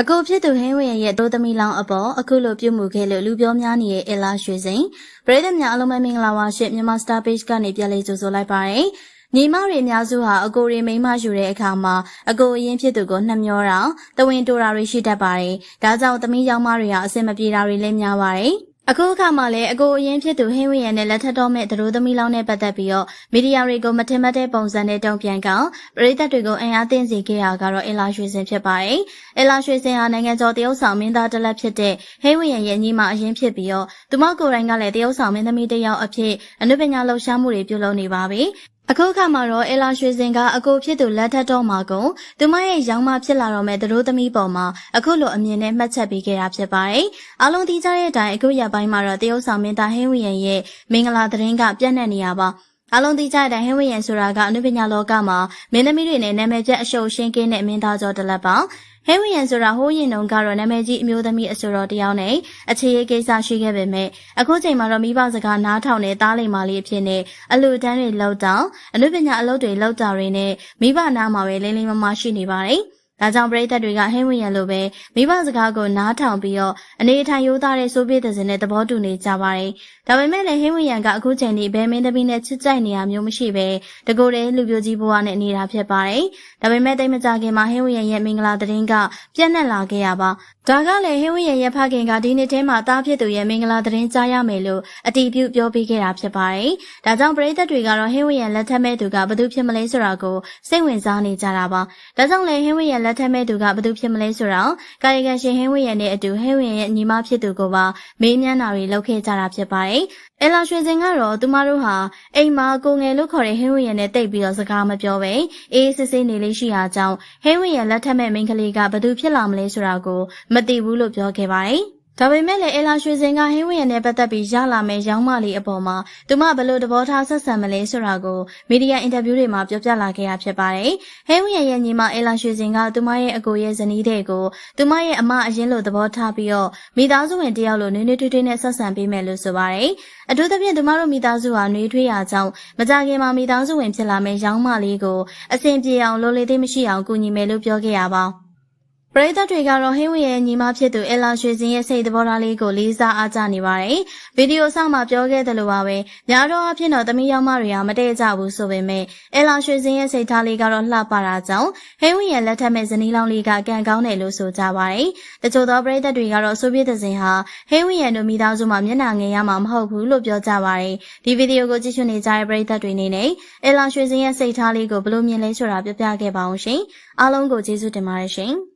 အကိုဖြစ်သူဟင်းဝင်းရဲ့တိုးသမီးလောင်းအပေါ်အခုလိုပြုမှုခဲ့လို့လူပြောများနေရဲ့အလာရွှေစိန်ပရိသတ်များအလုံးမမင်္ဂလာပါရှင်မြန်မာ Star Page ကနေပြန်လေးကြိုဆိုလိုက်ပါရယ်ညီမတွေအများစုဟာအကိုတွေမိန်းမယူတဲ့အခါမှာအကိုအရင်ဖြစ်သူကိုနှမျောတာတဝင်းတိုတာတွေရှိတတ်ပါတယ်ဒါကြောင့်သမီးယောက်မတွေဟာအဆင်မပြေတာတွေလည်းများပါတယ် အခုအခါမှာလည်းအကိုအရင်ဖြစ်သူဟင်းဝင်းရနဲ့လက်ထပ်တော်မဲ့သတို့သမီးလောင်းနဲ့ပတ်သက်ပြီးတော့မီဒီယာတွေကိုမထင်မှတ်တဲ့ပုံစံနဲ့တုံ့ပြန်ကောင်ပရိသတ်တွေကိုအင်အားသင့်စေခဲ့တာကတော့အင်လာရွှေစင်ဖြစ်ပါတယ်။အင်လာရွှေစင်ဟာနိုင်ငံကျော်တရုတ်ဆောင်မင်းသားတစ်လက်ဖြစ်တဲ့ဟင်းဝင်းရရဲ့ညီမအရင်ဖြစ်ပြီးတော့သူမကိုယ်တိုင်ကလည်းတရုတ်ဆောင်မင်းသမီးတစ်ယောက်အဖြစ်အနုပညာလှူရှားမှုတွေပြုလုပ်နေပါပြီ။ အခုအခါမှာတော့အလာရွှေစင်ကအကိုဖြစ်သူလက်ထက်တော့မှာကုန်သူမရဲ့ရောင်းမဖြစ်လာတော့မဲ့သူတို့သမီးပေါ်မှာအခုလိုအမြင်နဲ့မှတ်ချက်ပေးခဲ့တာဖြစ်ပါတယ်။အားလုံးသိကြတဲ့အတိုင်းအခုရက်ပိုင်းမှာတော့တရုတ်ဆောင်မင်းသားဟင်းဝီယန်ရဲ့မင်္ဂလာသတင်းကပြန့်နှံ့နေရပါ အလုံးသိကြတဲ့အတိုင်းဟင်းဝီယန်ဆိုတာကအနုပညာလောကမှာမင်းသမီးတွေနဲ့နာမည်ကျအရှုပ်ရှင်းကင်းတဲ့မင်းသားကျော်တစ်လက်ပါဟဲဝီယန်ဆိုတာဟိုးရင်တုန်းကတော့နာမည်ကြီးအမျိုးသမီးအဆိုတော်တယောက်နဲ့အခြေရေးကိစ္စရှိခဲ့ပေမဲ့အခုချိန်မှာတော့မိဘစကားနားထောင်တဲ့တားလိမ်မာလေးအဖြစ်နဲ့အလူတန်းတွေလောက်တောင်အနုပညာအလုပ်တွေလောက်တာတွေနဲ့မိဘနားမှာပဲလိမ့်လိမ့်မမရှိနေပါတယ်။ ဒါကြောင့်ပရိသတ်တွေကဟင်းဝင်ရလိုပဲမိဘစကားကိုနားထောင်ပြီးတော့အနေအထိုင်ရိုးသားတဲ့စိုးပြေးတဲ့စင်နဲ့သဘောတူနေကြပါတယ်။ဒါပေမဲ့လည်းဟင်းဝင်ရကအခုချိန်ထိဘဲမင်းသမီးနဲ့ချစ်ကြိုက်နေရမျိုးမရှိပဲတကိုယ်တည်းလူပြိုကြီးဘဝနဲ့နေတာဖြစ်ပါတယ်။ဒါပေမဲ့တိတ်မကြခင်မှာဟင်းဝင်ရရဲ့မင်္ဂလာသတင်းကပြန့်နှံ့လာခဲ့ရပါ။ ဒါကလည်းဟင်းဝင်ရရဲ့ဖခင်ကဒီနေ့ထဲမှာတားဖြစ်သူရဲ့မင်္ဂလာသတင်းကြားရမယ်လို့အတီးပြုပြောပေးခဲ့တာဖြစ်ပါတယ်။ဒါကြောင့်ပရိသတ်တွေကတော့ဟင်းဝင်ရလက်ထက်မဲ့သူကဘသူဖြစ်မလဲဆိုတာကိုစိတ်ဝင်စားနေကြတာပါ။ဒါကြောင့်လည်းဟင်းဝင်ရလက်ထက်မဲ့သူကဘသူဖြစ်မလဲဆိုတော့ကာယကံရှင်ဟင်းဝင်းရနဲ့အတူဟင်းဝင်းရဲ့ညီမဖြစ်သူကိုပါမေးမြန်းတာတွေလုပ်ခဲ့ကြတာဖြစ်ပါတယ်။အလာရွှေစင်ကတော့သူမတို့ဟာအိမ်မှာကိုငယ်လို့ခေါ်တဲ့ဟင်းဝင်းရနဲ့တိတ်ပြီးတော့စကားမပြောပဲအေးစစ်စစ်နေလေးရှိရာကြောင့်ဟင်းဝင်းရလက်ထက်မဲ့မိန်းကလေးကဘသူဖြစ်လာမလဲဆိုတာကိုမသိဘူးလို့ပြောခဲ့ပါတယ်။ဒါပေမဲ့လည်းအလာရွှေစင်ကဟင်းဝင်းရနဲ့ပတ်သက်ပြီးရလာမယ့်ရောင်းမလေးအပေါ်မှာသူမဘလို့တဘောထားဆက်ဆံမလဲဆိုတာကိုမီဒီယာအင်တာဗျူးတွေမှာပြောပြလာခဲ့ရဖြစ်ပါတယ်။ဟင်းဝင်းရရဲ့ညီမအလာရွှေစင်ကသူမရဲ့အကိုရဲ့ဇနီးတဲ့ကိုသူမရဲ့အမအရင်လိုသဘောထားပြီးတော့မိသားစုဝင်တယောက်လိုနွေးနွေးထွေးထွေးနဲ့ဆက်ဆံပေးမယ်လို့ဆိုပါတယ်။အထူးသဖြင့်သူမတို့မိသားစုဟာနှွေးထွေးရာကြောင့်မကြခင်မှာမိသားစုဝင်ဖြစ်လာမယ့်ရောင်းမလေးကိုအဆင်ပြေအောင်လိုလေသေးမရှိအောင်ကူညီမယ်လို့ပြောခဲ့ရပါ ပရိသတ်တွေကတော့ဟင်းဝင်းရဲ့ညီမဖြစ်သူအလာရွှေစင်ရဲ့စိတ်သဘောထားလေးကိုလေးစားအားကြနေပါတယ်။ဗီဒီယိုဆောင်မှာပြောခဲ့သလိုပါပဲ။များတော့အဖြစ်တော့သမီးယောက်မတွေကမတည့်ကြဘူးဆိုပေမဲ့အလာရွှေစင်ရဲ့စိတ်ထားလေးကတော့လှပတာကြောင့်ဟင်းဝင်းရဲ့လက်ထက်မဲ့ဇနီးလောင်းလေးကကံကောင်းတယ်လို့ဆိုကြပါတယ်။တချို့သောပရိသတ်တွေကတော့ဆိုဗီယက်သင်ဟာဟင်းဝင်းရဲ့တို့မိသားစုမှာမျက်နှာငယ်ရမှာမဟုတ်ဘူးလို့ပြောကြပါတယ်။ဒီဗီဒီယိုကိုကြည့်ရှုနေကြတဲ့ပရိသတ်တွေအနေနဲ့အလာရွှေစင်ရဲ့စိတ်ထားလေးကိုဘယ်လိုမြင်လဲဆိုတာပြောပြခဲ့ပါအောင်ရှင်။အားလုံးကိုကျေးဇူးတင်ပါတယ်ရှင်။